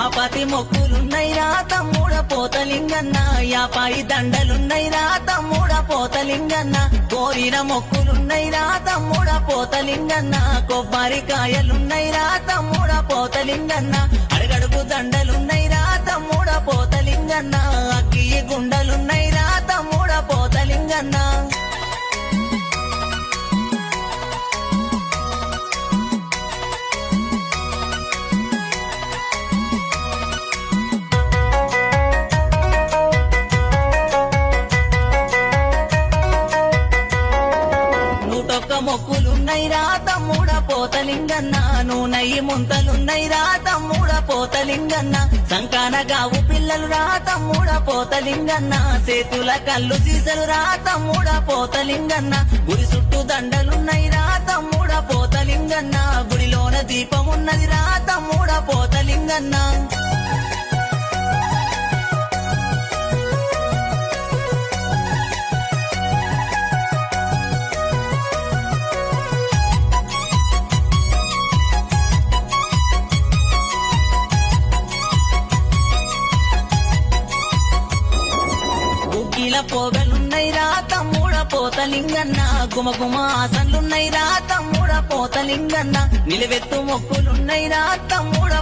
ఆపతి మొక్కులున్నైరా తమ్ముడ పోతలింగన్న యాపాయి దండలున్నైరా తమ్ముడ పోతలింగన్న కోరిన మొక్కులున్నైరా తమ్ముడ పోతలింగన్న కొబ్బరికాయలున్నైరా తమ్ముడ పోతలింగన్న అడగడుగు దండలున్నైరా తమ్ముడ పోతలింగన్న అగ్గి గుండలున్నైరా తమ్ముడ పోతలింగన్నా. నూటొక్క మొక్కులున్నైరా తమ్ముడ పోతలింగన్న. నూనయి ముంతలున్నైరా తమ్ముడ పోతలింగన్న. సంకాన గావు పిల్లలు రా తమ్ముడ పోతలింగన్న. సేతుల కళ్ళు సీసలు రా తమ్ముడ పోతలింగన్న. గురి చుట్టూ దండలున్నైరా తమ్ముడ పోతలింగన్న. గుడిలోన దీపం ఉన్నది రా తమ్ముడ పోతలింగన్న. గుగ్గిల పోగలున్నైరా తమ్ముడ పోతలింగన్న. గుమగుమ ఆసన్లున్నైరా తమ్ముడ పోతలింగన్న. నిలవెత్తు మొక్కులున్నైరా తమ్ముడ